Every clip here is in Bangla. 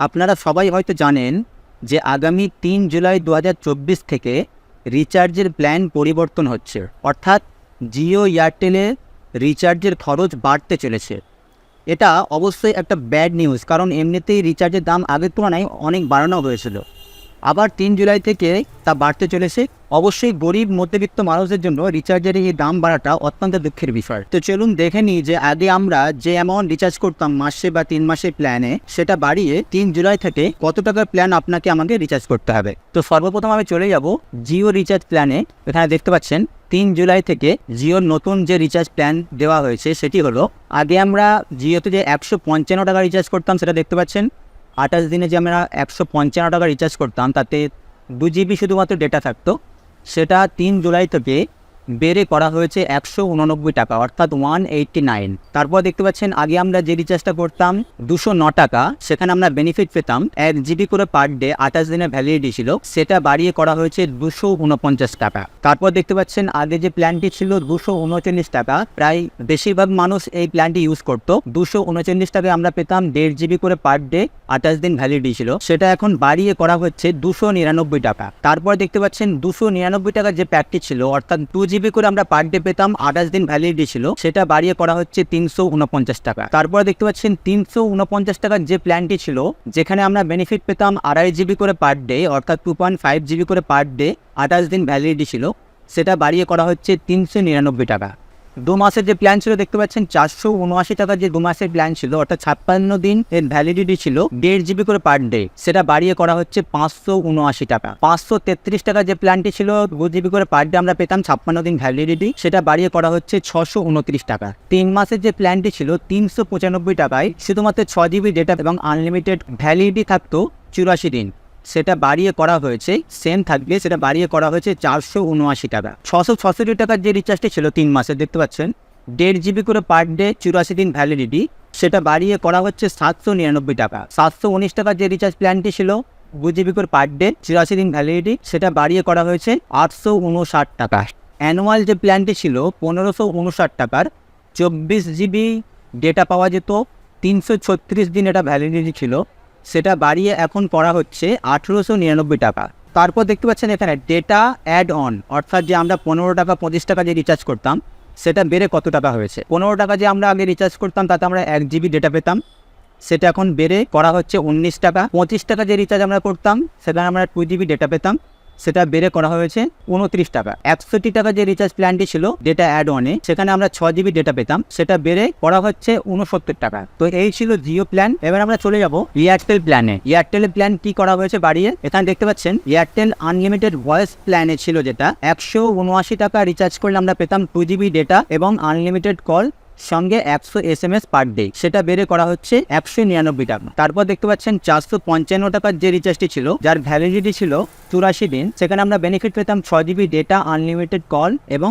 আপনারা সবাই হয়তো জানেন যে আগামী তিন জুলাই দু হাজার চব্বিশ থেকে রিচার্জের প্ল্যান পরিবর্তন হচ্ছে। অর্থাৎ জিও এয়ারটেলে রিচার্জের খরচ বাড়তে চলেছে। এটা অবশ্যই একটা ব্যাড নিউজ, কারণ এমনিতেই রিচার্জের দাম আগের তুলনায় অনেক বাড়ানো হয়েছিল। আবার তিন জুলাই থেকে তা বাড়তে চলেছে। অবশ্যই গরিব, মধ্যবিত্ত মানুষদের জন্য রিচার্জের এই দাম বাড়াটা অত্যন্ত দুঃখের বিষয়। তো চলুন দেখে নিই যে আগে আমরা যে অ্যামাউন্ট রিচার্জ করতাম মাসে বা তিন মাসের প্ল্যানে সেটা বাড়িয়ে তিন জুলাই থেকে কত টাকার প্ল্যান আপনাকে আমাকে রিচার্জ করতে হবে? তো সর্বপ্রথম আমি চলে যাব জিও রিচার্জ প্ল্যানে এখানে দেখতে পাচ্ছেন, তিন জুলাই থেকে জিওর নতুন যে রিচার্জ প্ল্যান দেওয়া হয়েছে, সেটি হলো, আগে আমরা জিওতে যে একশো পঞ্চান্ন টাকা রিচার্জ করতাম, সেটা দেখতে পাচ্ছেন। আঠাশ দিনে যে আমরা একশো পঞ্চান্ন টাকা রিচার্জ করতাম, তাতে দু জিবি শুধুমাত্র ডেটা থাকতো। সেটা তিন জুলাই থেকে বেড়ে করা হয়েছে একশো উননব্বই টাকা, অর্থাৎ ওয়ান এইটটি নাইন। তারপর দেখতে পাচ্ছেন, আগে আমরা যে রিচার্জটা করতাম দুশো ন টাকা, সেখানে আমরা বেনিফিট পেতাম এক জিবি করে পার ডে আঠাশ দিনের ভ্যালিডিটি ছিল, সেটা বাড়িয়ে করা হয়েছে দুশো উনপঞ্চাশ টাকা। তারপর দেখতে পাচ্ছেন, আগে যে প্ল্যানটি ছিল দুশো উনচল্লিশ টাকা, প্রায় বেশিরভাগ মানুষ এই প্ল্যানটি ইউজ করতো। দুশো উনচল্লিশ টাকায় আমরা পেতাম দেড় জিবি করে পার ডে আঠাশ দিন ভ্যালিডিটি ছিল, সেটা এখন বাড়িয়ে করা হচ্ছে দুশো নিরানব্বই টাকা। তারপর দেখতে পাচ্ছেন, দুশো নিরানব্বই টাকার যে প্যাকটি ছিল, অর্থাৎ টু জিবি করে আমরা পার ডে পেতাম আঠাশ দিন ভ্যালিডিটি ছিল। সেটা বাড়িয়ে করা হচ্ছে তিনশো উনপঞ্চাশ টাকা। তারপরে দেখতে পাচ্ছেন তিনশো উনপঞ্চাশ টাকার যে প্ল্যানটি ছিল, যেখানে আমরা বেনিফিট পেতাম আড়াই জিবি করে পার ডে অর্থাৎ টু পয়েন্ট ফাইভ জিবি করে পার ডে আঠাশ দিন ভ্যালিডিটি ছিল। সেটা বাড়িয়ে করা হচ্ছে তিনশো নিরানব্বই টাকা। দু মাসের যে প্ল্যান ছিল, দেখতে পাচ্ছেন চারশো উনআশি টাকার যে দু মাসের প্ল্যান ছিল, অর্থাৎ ছাপ্পান্ন দিন এর ভ্যালিডিটি ছিল দেড় জিবি করে পার ডে সেটা বাড়িয়ে করা হচ্ছে পাঁচশো উনআশি টাকা। পাঁচশো তেত্রিশ টাকার যে প্ল্যানটি ছিল, দু জিবি করে পার ডে আমরা পেতাম ছাপ্পান্ন দিন ভ্যালিডিটি সেটা বাড়িয়ে করা হচ্ছে ছশো উনত্রিশ টাকা। তিন মাসের যে প্ল্যানটি ছিল, তিনশো পঁচানব্বই টাকায় শুধুমাত্র ছ জিবি ডেটা এবং আনলিমিটেড ভ্যালিডিটি থাকতো চুরাশি দিন। সেটা বাড়িয়ে করা হয়েছে সেম থাকবে, সেটা বাড়িয়ে করা হয়েছে চারশো উনআশি টাকা। ছশো ছষট্টি টাকার যে রিচার্জটি ছিল তিন মাসে, দেখতে পাচ্ছেন? দেড় জিবি করে পার ডে চুরাশি দিন ভ্যালিডিটি সেটা বাড়িয়ে করা হচ্ছে সাতশো নিরানব্বই টাকা। সাতশো উনিশ টাকার যে রিচার্জ প্ল্যানটি ছিল, দু জিবি করে পার ডে চুরাশি দিন ভ্যালিডিটি সেটা বাড়িয়ে করা হয়েছে আটশো উনষাট টাকা। অ্যানুয়াল যে প্ল্যানটি ছিল, পনেরোশো উনষাট টাকার, চব্বিশ জিবি ডেটা পাওয়া যেত, তিনশো ছত্রিশ দিন এটা ভ্যালিডিটি ছিল। সেটা বাড়িয়ে এখন করা হচ্ছে আঠেরোশো নিরানব্বই টাকা। তারপর দেখতে পাচ্ছেন এখানে ডেটা অ্যাড অন অর্থাৎ যে আমরা পনেরো টাকা, পঁচিশ টাকা যে রিচার্জ করতাম, সেটা বেড়ে কত টাকা হয়েছে? পনেরো টাকা যে আমরা আগে রিচার্জ করতাম, তাতে আমরা এক জিবি ডেটা পেতাম। সেটা এখন বেড়ে করা হচ্ছে উনিশ টাকা, পঁচিশ টাকা যে রিচার্জ আমরা করতাম, সেখানে আমরা টু জিবি ডেটা পেতাম। সেটা বেড়ে করা হয়েছে উনত্রিশ টাকা। একষট্টি টাকা যে রিচার্জ প্ল্যানটি ছিল ডেটা অ্যাড অনে সেখানে আমরা ছ জিবি ডেটা পেতাম। সেটা বেড়ে করা হচ্ছে উনসত্তর টাকা। তো এই ছিল জিও প্ল্যান এবার আমরা চলে যাব এয়ারটেল প্ল্যানে এয়ারটেলের প্ল্যান কি করা হয়েছে বাড়িয়ে? এখানে দেখতে পাচ্ছেন এয়ারটেল আনলিমিটেড ভয়েস প্ল্যানে ছিল যেটা। একশো উনআশি টাকা রিচার্জ করলে আমরা পেতাম টু জিবি ডেটা এবং আনলিমিটেড কল সঙ্গে একশো S M S per day সেটা বেড়ে করা হচ্ছে একশো নিরানব্বই টাকা। তারপর দেখতে পাচ্ছেন চারশো পঞ্চান্ন টাকার যে রিচার্জটি ছিল, যার ভ্যালিডিটি ছিল চুরাশি দিন, সেখানে আমরা বেনিফিট পেতাম ছ জিবি ডেটা আনলিমিটেড কল এবং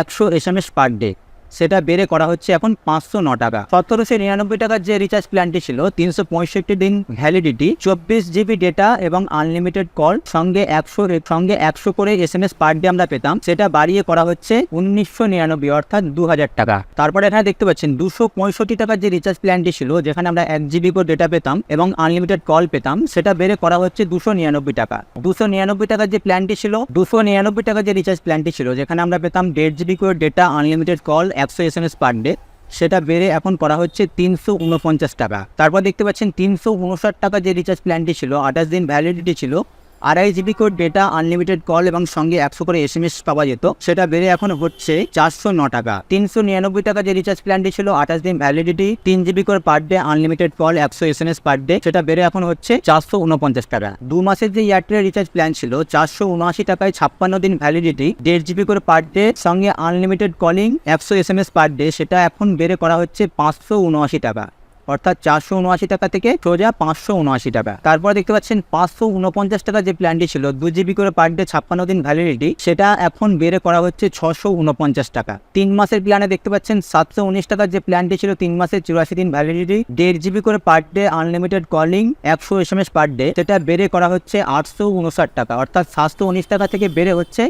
একশো S M S per day সেটা বেড়ে করা হচ্ছে এখন পাঁচশো ন টাকা। সতেরোশো নিরানব্বই টাকার যে রিচার্জ প্ল্যানটি ছিল, তিনশো পঁয়ষট্টি দিন ভ্যালিডিটি চব্বিশ জিবি ডেটা এবং আনলিমিটেড কল সঙ্গে একশো সঙ্গে একশো করে S M S per day আমরা পেতাম। সেটা বাড়িয়ে করা হচ্ছে উনিশশো নিরানব্বই, অর্থাৎ দু হাজার টাকা। তারপরে এখানে দেখতে পাচ্ছেন, দুশো পঁয়ষট্টি টাকার যে রিচার্জ প্ল্যানটি ছিল, যেখানে আমরা এক জিবি করে ডেটা পেতাম এবং আনলিমিটেড কল পেতাম, সেটা বেড়ে করা হচ্ছে দুশো নিরানব্বই টাকা। দুশো নিরানব্বই টাকার যে প্ল্যানটি ছিল, দুশো নিরানব্বই টাকার যে রিচার্জ প্ল্যানটি ছিল, যেখানে আমরা পেতাম দেড় জিবি করে ডেটা আনলিমিটেড কল একশো S M S per day সেটা বেড়ে এখন করা হচ্ছে তিনশো উনপঞ্চাশ টাকা। তারপর দেখতে পাচ্ছেন তিনশো উনষাট টাকা যে রিচার্জ প্ল্যানটি ছিল, আঠাশ দিন ভ্যালিডিটি ছিল আড়াই জিবি করে ডেটা আনলিমিটেড কল এবং সঙ্গে একশো করে এস পাওয়া যেত। সেটা বেড়ে এখন হচ্ছে চারশো ন টাকা। তিনশো নিরানব্বই টাকা যে রিচার্জ প্ল্যানটি ছিল, আঠাশ দিন ভ্যালিডিটি তিন জিবি করে পার ডে আনলিমিটেড কল একশো S M S per day সেটা বেড়ে এখন হচ্ছে চারশো উনপঞ্চাশ টাকা। দু মাসের যে এয়ারটেল রিচার্জ প্ল্যান ছিল, চারশো উনআশি টাকায় ছাপ্পান্ন দিন ভ্যালিডিটি দেড় জিবি করে পার ডে সঙ্গে আনলিমিটেড কলিং একশো S M S per day সেটা এখন বেড়ে করা হচ্ছে পাঁচশো উনআশি টাকা। অর্থাৎ চারশো উনআশি টাকা থেকে সোজা পাঁচশো উনআশি টাকা। তারপর দেখতে পাচ্ছেন পাঁচশো উনপঞ্চাশ টাকা যে প্ল্যানটি ছিল, দু জিবি করে পার ডে ছাপ্পান্ন দিন ভ্যালিডিটি সেটা এখন বেড়ে করা হচ্ছে ছশো উনপঞ্চাশ টাকা। তিন মাসের প্ল্যানে দেখতে পাচ্ছেন সাতশো উনিশ টাকার যে প্ল্যানটি ছিল, তিন মাসের চুরাশি দিন ভ্যালিডিটি দেড় জিবি করে পার ডে আনলিমিটেড কলিং একশো S M S per day সেটা বেড়ে করা হচ্ছে আটশো উনষাট টাকা, অর্থাৎ সাতশো উনিশ টাকা থেকে বেড়ে হচ্ছে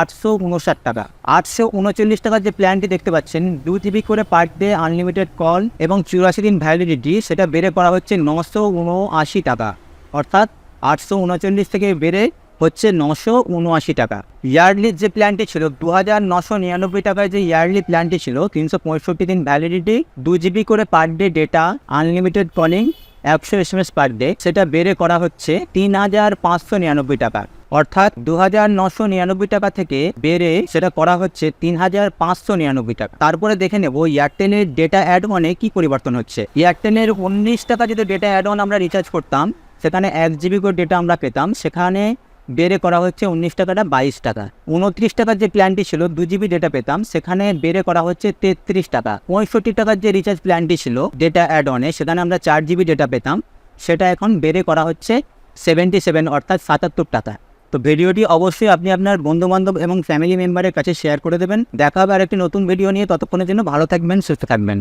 আটশো উনষাট টাকা। আটশো উনচল্লিশ টাকার যে প্ল্যানটি দেখতে পাচ্ছেন দু জিবি করে পার ডে আনলিমিটেড কল এবং চুরাশি দিন ভ্যালিডিটি সেটা বেড়ে করা হচ্ছে নশো উনআশি টাকা। অর্থাৎ আটশো উনচল্লিশ থেকে বেড়ে হচ্ছে নশো উনআশি টাকা। ইয়ারলির যে প্ল্যানটি ছিল দু হাজার নশো নিরানব্বই টাকায় যে ইয়ারলি প্ল্যানটি ছিল, তিনশো পঁয়ষট্টি দিন ভ্যালিডিটি দু জিবি করে per day data unlimited calling একশো S M S per day সেটা বেড়ে করা হচ্ছে তিন হাজার পাঁচশো নিরানব্বই টাকা। অর্থাৎ দু হাজার নশো নিরানব্বই টাকা থেকে বেড়ে সেটা করা হচ্ছে তিন হাজার পাঁচশো নিরানব্বই টাকা। তারপরে দেখে নেব এয়ারটেলের ডেটা অ্যাড অনে কী পরিবর্তন হচ্ছে। এয়ারটেলের উনিশ টাকা যদি ডেটা অ্যাড অন আমরা রিচার্জ করতাম, সেখানে এক জিবি করে ডেটা আমরা পেতাম, সেখানে বেড়ে করা হচ্ছে উনিশ টাকাটা বাইশ টাকা। উনত্রিশ টাকার যে প্ল্যানটি ছিল, দু জিবি ডেটা পেতাম, সেখানে বেড়ে করা হচ্ছে তেত্রিশ টাকা। পঁয়ষট্টি টাকার যে রিচার্জ প্ল্যানটি ছিল ডেটা অ্যাড অনে সেখানে আমরা চার জিবি ডেটা পেতাম, সেটা এখন বেড়ে করা হচ্ছে সেভেন্টি সেভেন অর্থাৎ সাতাত্তর টাকা। তো ভিডিওটি অবশ্যই আপনি আপনার বন্ধুবান্ধব এবং ফ্যামিলি মেম্বারের কাছে শেয়ার করে দেবেন। দেখা হবে আর একটি নতুন ভিডিও নিয়ে। ততক্ষণের জন্য ভালো থাকবেন, সুস্থ থাকবেন।